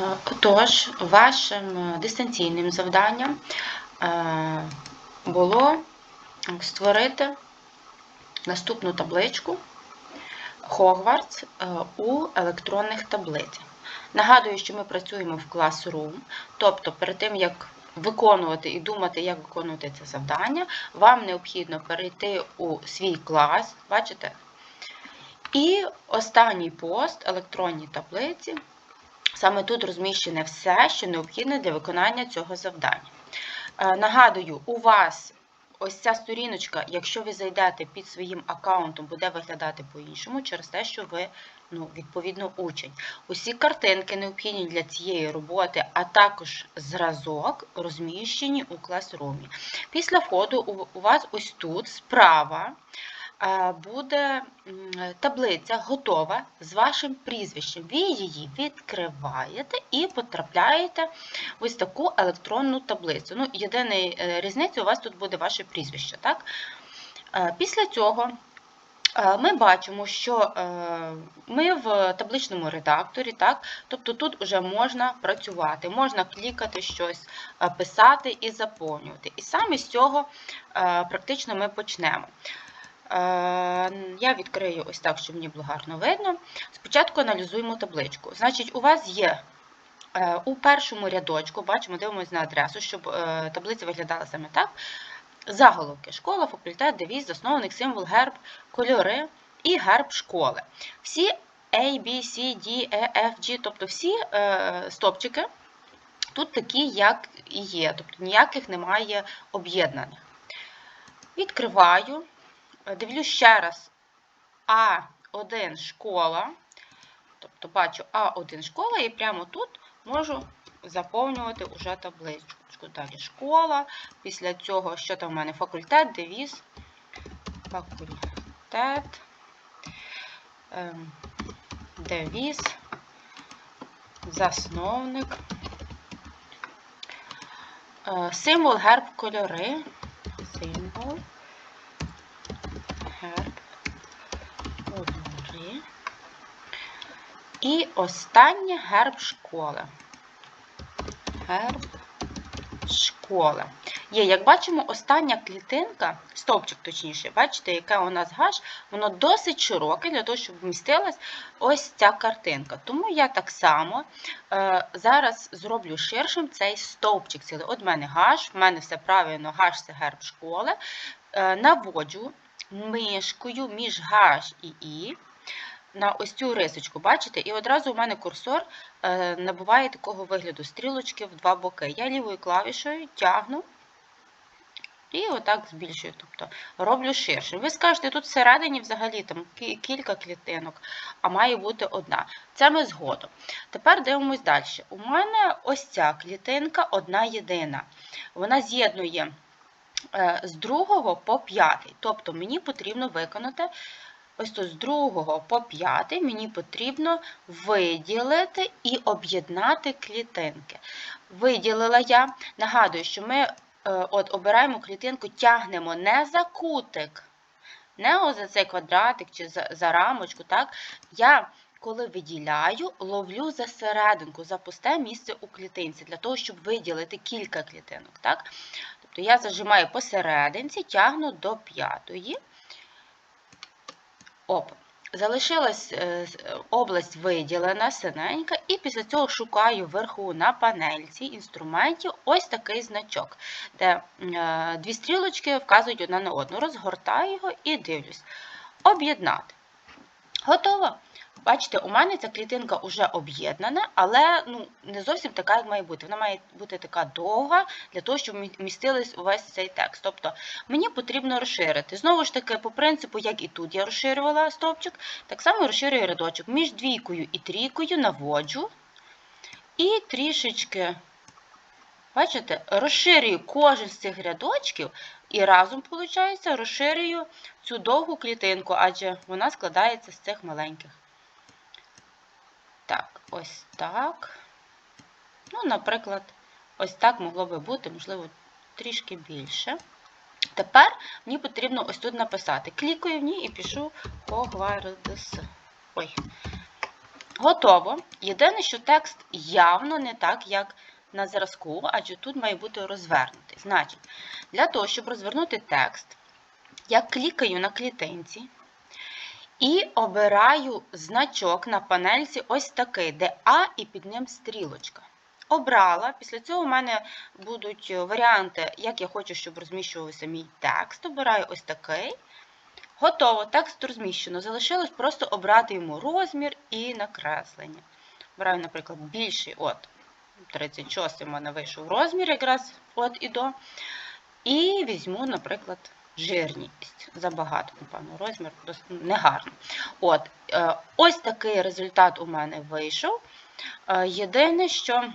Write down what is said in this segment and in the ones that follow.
Отож, вашим е, дистанційним завданням е, було створити наступну табличку Hogwarts е, у електронних таблицях. Нагадую, що ми працюємо в Classroom, тобто перед тим, як виконувати і думати, як виконувати це завдання, вам необхідно перейти у свій клас, бачите? І останній пост електронні таблиці. Саме тут розміщене все, що необхідне для виконання цього завдання. Е, Нагадую, у вас ось ця сторіночка, якщо ви зайдете під своїм аккаунтом, буде виглядати по-іншому через те, що ви ну, відповідно учень. Усі картинки необхідні для цієї роботи, а також зразок розміщені у класрумі. Після входу у- вас ось тут справа буде таблиця готова з вашим прізвищем. Ви її відкриваєте і потрапляєте в ось таку електронну таблицю. Ну, єдина е, різниця у вас тут буде ваше прізвище. Так? Е, Після цього е, ми бачимо, що е, ми в табличному редакторі, так? тобто тут вже можна працювати, можна клікати щось, е, писати і заповнювати. І саме з цього е, практично ми почнемо. Е, Я відкрию ось так, щоб мені було гарно видно. Спочатку аналізуємо табличку. Значить, у вас є е, у першому рядочку, бачимо, дивимося на адресу, щоб е, таблиця виглядала саме так. Заголовки школа, факультет, девіз, засновник, символ, герб, кольори і герб школи. Всі A, B, C, D, E, F, G, тобто всі стопчики тут такі, як і є, тобто ніяких немає об'єднаних. Відкриваю, дивлюсь ще раз А1 школа. Тобто бачу А1 школа і прямо тут можу заповнювати уже табличку. Далі школа. Після цього, що там в мене? Факультет, девіз, факультет, ем, девіз, засновник, е, символ, герб, кольори, символ, герб, кольори. І останнє герб школи. Герб школи. Є, як бачимо, остання клітинка, стовпчик точніше, бачите, яке у нас гаш, воно досить широке для того, щоб вмістилась ось ця картинка. Тому я так само е, зараз зроблю ширшим цей стовпчик. От в мене гаш, в мене все правильно, гаш це герб школи. Е, наводжу мишкою між гаш і і на ось цю рисочку, бачите? І одразу у мене курсор е, набуває такого вигляду стрілочки в два боки. Я лівою клавішою тягну і отак збільшую, тобто роблю ширше. Ви скажете, тут всередині взагалі там кілька клітинок, а має бути одна. Це ми згодом. Тепер дивимось далі. У мене ось ця клітинка одна єдина. Вона з'єднує з другого по п'ятий. Тобто мені потрібно виконати ось тут з другого по п'ятий мені потрібно виділити і об'єднати клітинки. Виділила я. Нагадую, що ми е, от обираємо клітинку, тягнемо не за кутик, не за цей квадратик чи за, за рамочку. так? Я коли виділяю, ловлю за серединку, за пусте місце у клітинці, для того, щоб виділити кілька клітинок. Так? Тобто я зажимаю посерединці, тягну до п'ятої. Оп. Залишилась е, е, область виділена, синенька, і після цього шукаю вверху на панельці інструментів ось такий значок, де е, дві стрілочки вказують одна на одну. Розгортаю його і дивлюсь. Об'єднати. Готово. Бачите, у мене ця клітинка вже об'єднана, але ну, не зовсім така, як має бути. Вона має бути така довга для того, щоб містились увесь цей текст. Тобто мені потрібно розширити. Знову ж таки, по принципу, як і тут я розширювала стовпчик, так само розширюю рядочок. Між двійкою і трійкою наводжу і трішечки, бачите, розширюю кожен з цих рядочків і разом, виходить, розширюю цю довгу клітинку, адже вона складається з цих маленьких. Так, ось так. Ну, наприклад, ось так могло би бути, можливо, трішки більше. Тепер мені потрібно ось тут написати. Клікаю в ній і пишу Hogwarts. Ой. Готово. Єдине, що текст явно не так, як на зразку, адже тут має бути розвернутий. Значить, для того, щоб розвернути текст, я клікаю на клітинці і обираю значок на панельці ось такий, де А і під ним стрілочка. Обрала. Після цього у мене будуть варіанти, як я хочу, щоб розміщувався мій текст. Обираю ось такий. Готово, текст розміщено. Залишилось просто обрати йому розмір і накреслення. Обираю, наприклад, більший, от 36 у мене вийшов розмір, якраз от і до. І візьму, наприклад, жирність. Забагато, напевно, розмір негарно. От, е, Ось такий результат у мене вийшов. Е, Єдине, що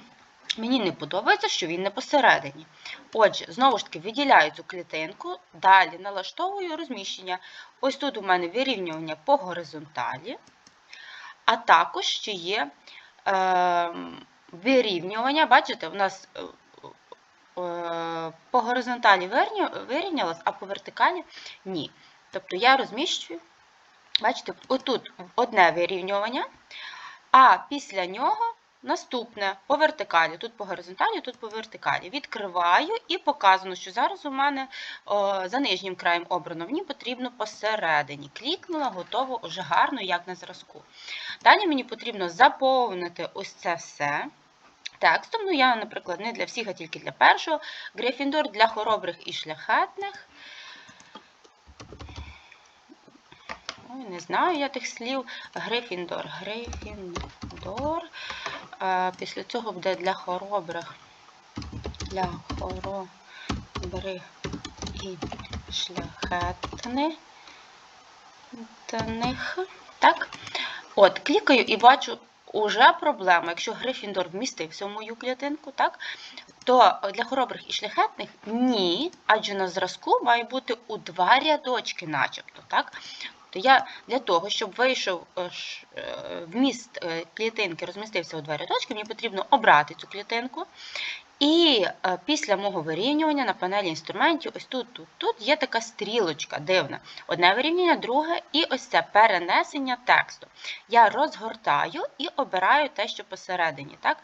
мені не подобається, що він не посередині. Отже, знову ж таки, виділяю цю клітинку, далі налаштовую розміщення. Ось тут у мене вирівнювання по горизонталі, а також ще є е, вирівнювання. Бачите, у нас е, по горизонталі вирівнялось, а по вертикалі ні. Тобто я розміщую, бачите, отут одне вирівнювання, а після нього Наступне по вертикалі, тут по горизонталі, тут по вертикалі. Відкриваю і показано, що зараз у мене за нижнім краєм обрано, мені потрібно посередині. Клікнула, готово вже гарно, як на зразку. Далі мені потрібно заповнити ось це все. Текстом, ну я, наприклад, не для всіх, а тільки для першого. Грифіндор для хоробрих і шляхетних. Ой, не знаю я тих слів. Грифіндор, Грифіндор. Після цього буде для хоробрих, для хоробрих і шляхетних. Так? От, клікаю і бачу уже проблема. Якщо Грифіндор вмістився в мою клітинку, так? то для хоробрих і шляхетних ні, адже на зразку має бути у два рядочки, начебто. так? То я для того, щоб вийшов е, е, вміст е, клітинки, розмістився у два рядочки, мені потрібно обрати цю клітинку. І після мого вирівнювання на панелі інструментів, ось тут, тут, тут є така стрілочка дивна. Одне вирівняння, друге, і ось це перенесення тексту. Я розгортаю і обираю те, що посередині. Так?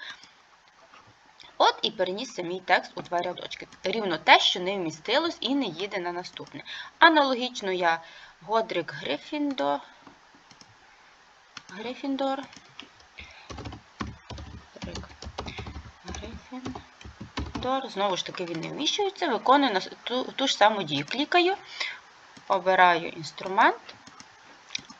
От і переніс мій текст у два рядочки. Рівно те, що не вмістилось і не їде на наступне. Аналогічно я Годрик Грифіндор. Грифіндор. Грифіндор. Знову ж таки, він не вміщується, виконую ту, ту ж саму дію. Клікаю, обираю інструмент.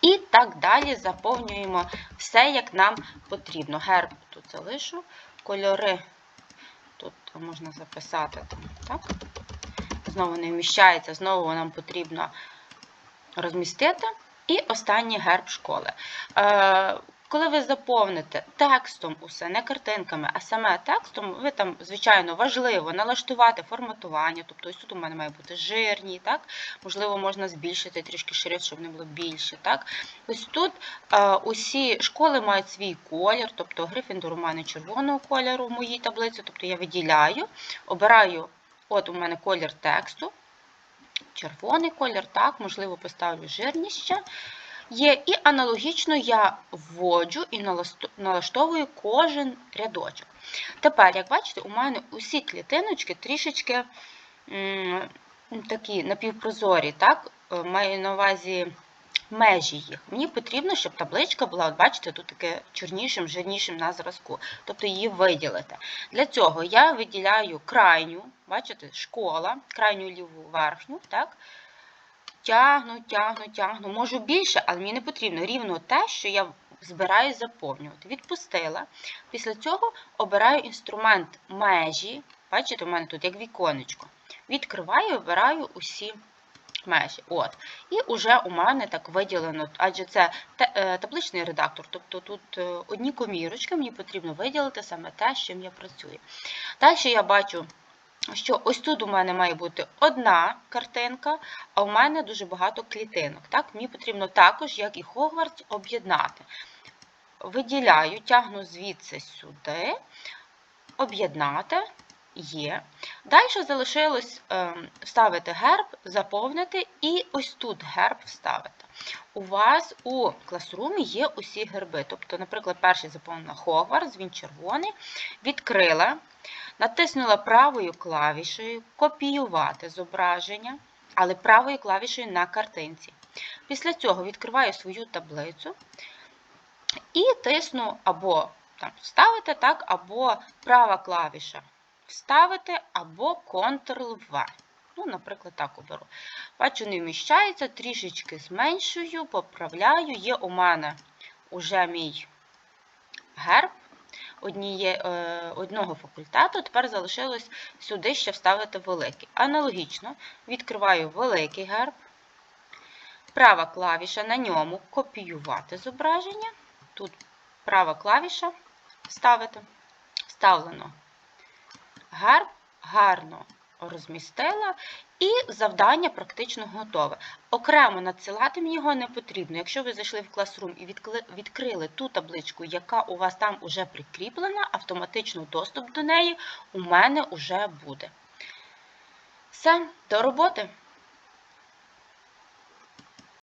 І так далі заповнюємо все, як нам потрібно. Герб тут залишу, кольори тут можна записати. так? Знову не вміщається, знову нам потрібно розмістити. І останній герб школи. Коли ви заповните текстом усе, не картинками, а саме текстом, ви там, звичайно, важливо налаштувати форматування. Тобто, ось тут у мене має бути жирні, так? можливо, можна збільшити трішки шрифт, щоб не було більше. Так? Ось тут е, усі школи мають свій колір, тобто Грифіндор у мене червоного кольору в моїй таблиці, тобто я виділяю, обираю, от у мене колір тексту червоний колір, так, можливо, поставлю жирність Є, і аналогічно я вводжу і налаштовую кожен рядочок. Тепер, як бачите, у мене усі клітиночки трішечки такі напівпрозорі, так, е, маю на увазі межі їх. Мені потрібно, щоб табличка була, от бачите, тут таке чорнішим, жирнішим на зразку, тобто її виділити. Для цього я виділяю крайню, бачите, школа, крайню ліву верхню, так? Тягну, тягну, тягну. Можу більше, але мені не потрібно рівно те, що я збираюсь заповнювати. Відпустила. Після цього обираю інструмент межі. Бачите, у мене тут як віконечко. Відкриваю, обираю усі межі. От. І вже у мене так виділено, адже це е, табличний редактор, тобто тут е, одні комірочки, мені потрібно виділити саме те, з чим я працюю. Далі я бачу. Що ось тут у мене має бути одна картинка, а у мене дуже багато клітинок. Так? Мені потрібно також, як і Хогвартс, об'єднати. Виділяю, тягну звідси сюди, об'єднати, Є. Далі залишилось ем, вставити герб, заповнити і ось тут герб вставити. у вас у класрумі є усі герби. Тобто, наприклад, перший заповнила Хогвартс, він червоний, відкрила, натиснула правою клавішею копіювати зображення, але правою клавішею на картинці. Після цього відкриваю свою таблицю і тисну або там, вставити, так, або права клавіша вставити, або Ctrl-V. Ну, наприклад, так оберу. Бачу, не вміщається, трішечки зменшую, поправляю. Є у мене уже мій герб одніє, е, одного факультету. Тепер залишилось сюди ще вставити великий. Аналогічно відкриваю великий герб, права клавіша на ньому копіювати зображення. Тут права клавіша вставити. Вставлено герб, гарно розмістила, і завдання практично готове. Окремо надсилати мені його не потрібно. Якщо ви зайшли в Classroom і відкрили ту табличку, яка у вас там уже прикріплена, автоматично доступ до неї у мене вже буде. Все, до роботи!